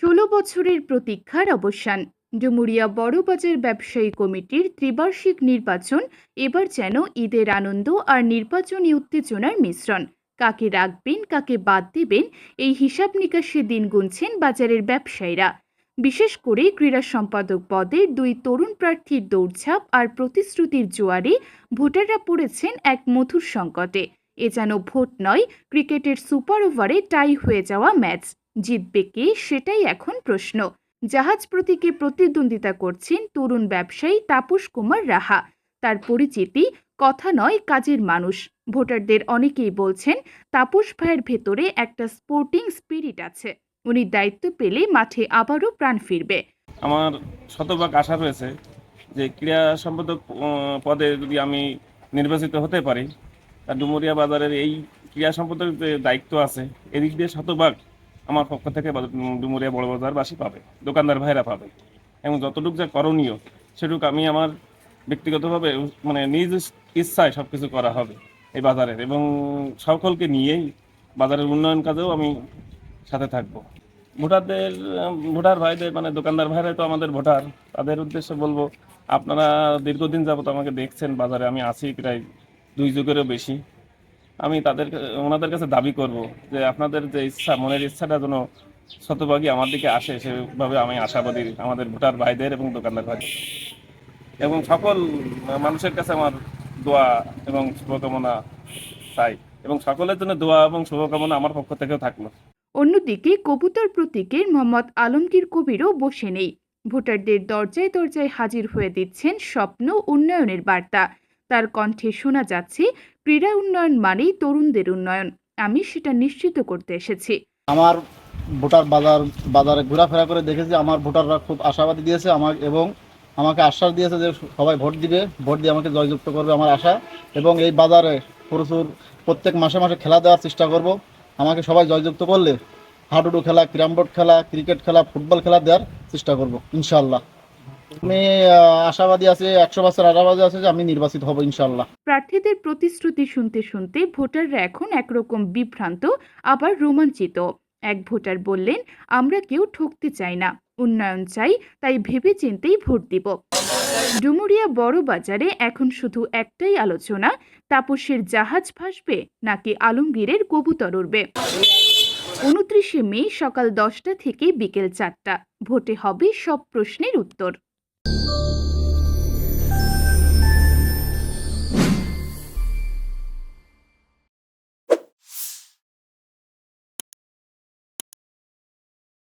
ষোলো বছরের প্রতীক্ষার অবসান। ডুমুরিয়া বড়বাজার ব্যবসায়ী কমিটির ত্রিবার্ষিক নির্বাচন এবার যেন ঈদের আনন্দ আর নির্বাচনী উত্তেজনার মিশ্রণ। কাকে রাখবেন, কাকে বাদ দেবেন, এই হিসাব নিকাশে দিন গুনছেন বাজারের ব্যবসায়ীরা। বিশেষ করে ক্রীড়া সম্পাদক পদের দুই তরুণ প্রার্থীর দৌড়ঝাঁপ আর প্রতিশ্রুতির জোয়ারে ভোটাররা পড়েছেন এক মধুর সংকটে। এ যেন ভোট নয়, ক্রিকেটের সুপার ওভারে টাই হয়ে যাওয়া ম্যাচ। জিতবে কে সেটাই এখন প্রশ্ন। জাহাজ প্রতীকে প্রতিদ্বন্দ্বিতা করছেন তরুণ ব্যবসায়ী তাপস কুমার রাহা। তার পরিচিতি কথা নয়, কাজের মানুষ। ভোটারদের অনেকেই বলছেন, তাপস ভাইয়ের ভেতরে একটা স্পোর্টিং স্পিরিট আছে। উনি দায়িত্ব পেলে মাঠে আবারও প্রাণ ফিরবে। আমার শতভাগ আশা রয়েছে যে ক্রীড়া সম্পাদক পদে যদি আমি নির্বাচিত হতে পারি ডুমুরিয়া বাজারের এই ক্রীড়া সম্পাদক যে দায়িত্ব আছে, এদিক দিয়ে শতভাগ আমার পক্ষ থেকে ডুমুরিয়া বড় বাজারবাসী পাবে, দোকানদার ভাইরা পাবে। এবং যতটুকু যা করণীয়, সেটুকু আমি আমার ব্যক্তিগতভাবে মানে নিজ ইচ্ছায় সব কিছু করা হবে এই বাজারের। এবং সকলকে নিয়েই বাজারের উন্নয়ন কাজেও আমি সাথে থাকব। ভোটারদের, ভোটার ভাইদের মানে দোকানদার ভাইরা তো আমাদের ভোটার, তাদের উদ্দেশ্যে বলব, আপনারা দীর্ঘদিন যাবত আমাকে দেখছেন, বাজারে আমি আছি প্রায় দুই যুগেরও বেশি। আমি তাদের ওনাদের কাছে দাবি করব যে আপনাদের যে ইচ্ছা, মনের ইচ্ছাটা যেন শতভাগই আমার দিকে আসে, সেভাবে আমি আশাবাদী আমাদের ভোটার ভাইদের এবং দোকানদার ভাই এবং সকল মানুষের কাছে আমার দোয়া এবং শুভকামনা চাই। এবং সকলের জন্য দোয়া এবং শুভকামনা আমার পক্ষ থেকেও থাকল। অন্যদিকে কবুতর প্রতীকের মোহাম্মদ আলমগীর কবিরও বসে নেই। ভোটারদের দরজায় দরজায় হাজির হয়ে দিচ্ছেন স্বপ্ন উন্নয়নের বার্তা। তার কণ্ঠে শোনা যাচ্ছে, ক্রীড়া উন্নয়ন মানেই তরুণদের উন্নয়ন। আমি সেটা নিশ্চিত করতে এসেছি। আমার ভোটার বাজার, বাজারে ঘোরাফেরা করে দেখেছি, আমার ভোটাররা খুব আশাবাদী দিয়েছে আমার এবং আমাকে আশ্বাস দিয়েছে যে সবাই ভোট দিবে, ভোট দিয়ে আমাকে জয়যুক্ত করবে আমার আশা এবং এই বাজারে প্রচুর, প্রত্যেক মাসে মাসে খেলা দেওয়ার চেষ্টা করব। আমাকে সবাই জয়যুক্ত করলে হাডুডু খেলা ক্যারাম বোর্ড খেলা, ক্রিকেট খেলা, ফুটবল খেলা দেওয়ার চেষ্টা করব ইনশাল্লাহ আমি আশাবাদী আছি, একশো বছর আশাবাদী আছে যে আমি নির্বাচিত হব ইনশাল্লাহ প্রার্থীদের প্রতিশ্রুতি শুনতে শুনতে ভোটাররা এখন একরকম বিভ্রান্ত, আবার রোমাঞ্চিত। এক ভোটার বললেন, আমরা কেউ ঠকতে চাই না, উন্নয়ন চাই, তাই ভেবে চিন্তেই ভোট দিব। ডুমুরিয়া বড় বাজারে এখন শুধু একটাই আলোচনা, তাপসের জাহাজ ভাসবে নাকি আলমগীরের কবুতর উড়বে? উনত্রিশে মে সকাল দশটা থেকে বিকেল চারটা, ভোটে হবে সব প্রশ্নের উত্তর। you.